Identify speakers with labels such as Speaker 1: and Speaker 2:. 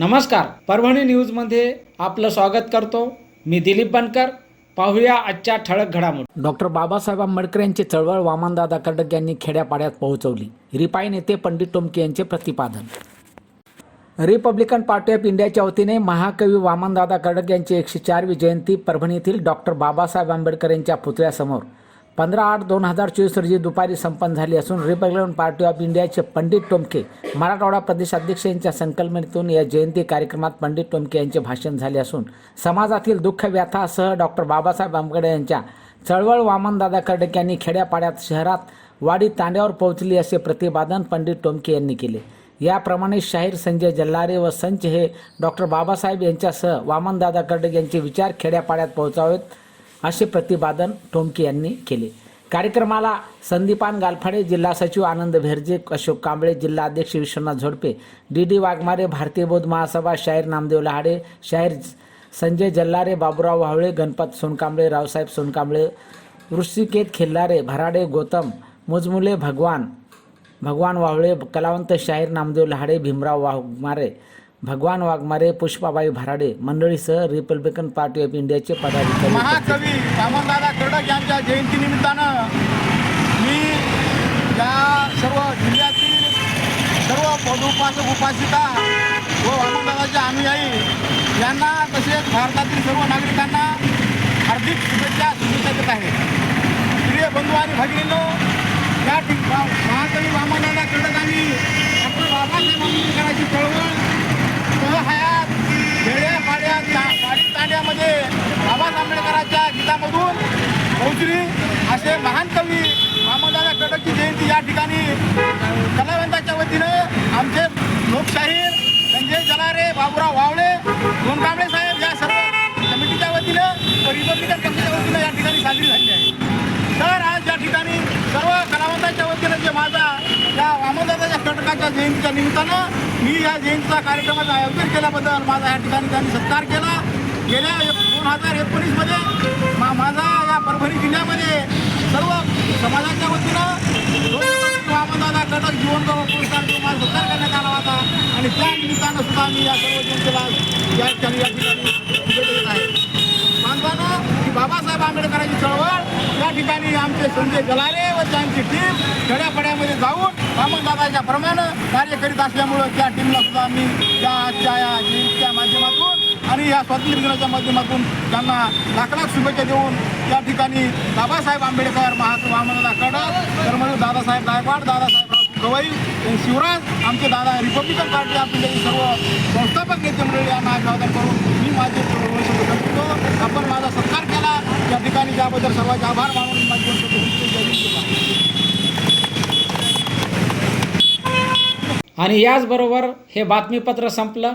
Speaker 1: नमस्कार. परभणी न्यूजमध्ये आपलं स्वागत करतो. मी दिलीप बनकर. पाहूया आजच्या ठळक घडामोडी.
Speaker 2: डॉक्टर बाबासाहेब आंबेडकर यांची चळवळ वामनदादा कर्डक यांनी खेड्यापाड्यात पोहोचवली. रिपाई नेते पंडित टोमके यांचे प्रतिपादन. रिपब्लिकन पार्टी ऑफ इंडियाच्या वतीने महाकवी वामनदादा कर्डक यांची एकशे चारवी जयंती परभणी येथील डॉक्टर बाबासाहेब आंबेडकर यांच्या पुतळ्यासमोर. पंधरा आठ दोन हजार चोवीस रोजी दुपारी संपन्न झाली असून रिपब्लिकन पार्टी ऑफ इंडियाचे पंडित टोमके मराठवाडा प्रदेशाध्यक्ष यांच्या संकल्पनेतून या जयंती कार्यक्रमात पंडित टोमके यांचे भाषण झाले असून समाजातील दुःख व्यथासह डॉक्टर बाबासाहेब आंबेडकर यांच्या चळवळ वामनदादा कर्डक यांनी खेड्यापाड्यात शहरात वाडी तांड्यावर पोहोचली असे प्रतिपादन पंडित टोमके यांनी केले. याप्रमाणे शाहीर संजय जल्लारे व संच हे डॉक्टर बाबासाहेब यांच्यासह वामनदादा कर्डक यांचे विचार खेड्यापाड्यात पोहोचावेत. असे प्रतिपादन टोमके यांनी केले. कार्यक्रमाला संदीपान गालफाडे जिल्हा सचिव आनंद भेरजे अशोक कांबळे जिल्हा अध्यक्ष विश्वनाथ झोडपे डी डी वाघमारे भारतीय बौद्ध महासभा शाहीर नामदेव लहाडे शाहीर संजय जल्लारे बाबुराव वावळे गणपत सोनकांबळे रावसाहेब सोनकांबळे ऋषिकेत खिल्लारे भराडे गौतम मुजमुले भगवान भगवान वावळे कलावंत शाहीर नामदेव लहाडे भीमराव वाघमारे भगवान वाघमारे पुष्पाबाई भराडे मंडळीसह रिपब्लिकन पार्टी ऑफ इंडियाचे पदाधिकारी
Speaker 3: महाकवी रामदादा कर्डक यांच्या जयंतीनिमित्तानं मी या सर्व जिल्ह्यातील सर्व पदोपासक उपासिका व वामनदादाचे अनुयायी यांना तसेच भारतातील सर्व नागरिकांना हार्दिक शुभेच्छा शुभेच्छा देत आहे. प्रिय बंधू आणि भगिनींनो या महाकवी वामनदादा कर्डकांनी आणि बाबासाहेब आंबेडकरांची चळवळ हयात खेड्या पाड्यात ता- वाडी तांड्यामध्ये बाबासाहेब आंबेडकरांच्या गीतामधून पोहोचली असे महान कवी वामनदादा कडकची जयंती या ठिकाणी कलावंताच्या वतीनं आमचे लोकशाहीर संजय म्हणजे जलारे बाबुराव वावळे कांबळे साहेब या सर्व कमिटीच्या वतीनं रिपब्लिकन पक्षाच्या वतीनं या ठिकाणी साजरी झाली आहे. तर आज या ठिकाणी सर्व कलावंतांच्या वतीनं जे माझा या वामनदादाच्या कर्टकाच्या जयंतीच्या निमित्तानं मी या जयंतीचा कार्यक्रमाचं आयोजन केल्याबद्दल माझा या ठिकाणी त्यांनी सत्कार केला. गेल्या दोन हजार एकोणीसमध्ये मा माझा या परभणी जिल्ह्यामध्ये सर्व समाजाच्या वतीनं दोन वामनदादा कर्टक जीवन पुरस्कार देऊन माझा सत्कार करण्यात आला होता. आणि त्या निमित्तानं सुद्धा मी या सर्व जनतेला या ठिकाणी या ठिकाणी आहे. बांधवानं की बाबासाहेब आंबेडकरांची चळवळ या ठिकाणी आमचे संजय जलाले व त्यांची टीम खेड्यापाड्यामध्ये जाऊन वामनदादाच्या प्रमाणे कार्य करीत असल्यामुळं त्या टीमला सुद्धा आम्ही त्या आजच्या या माध्यमातून आणि या स्वातंत्र्य दिनाच्या माध्यमातून त्यांना लाख लाख शुभेच्छा देऊन या ठिकाणी बाबासाहेब आंबेडकर महात्मा वामनदादा कडक धर्मवीर दादासाहेब गायकवाड दादासाहेब गवई शिवराज आमचे दादा रिपब्लिकन पार्टी आपले सर्व संस्थापक नेते मंडळी यांना अभिवादन करून मी माझे करतो. आपण माझा सत्कार केला. या ठिकाणी त्याबद्दल सर्वांचे आभार मानून माझी
Speaker 1: आणि याचबरोबर हे बातमीपत्र संपलं.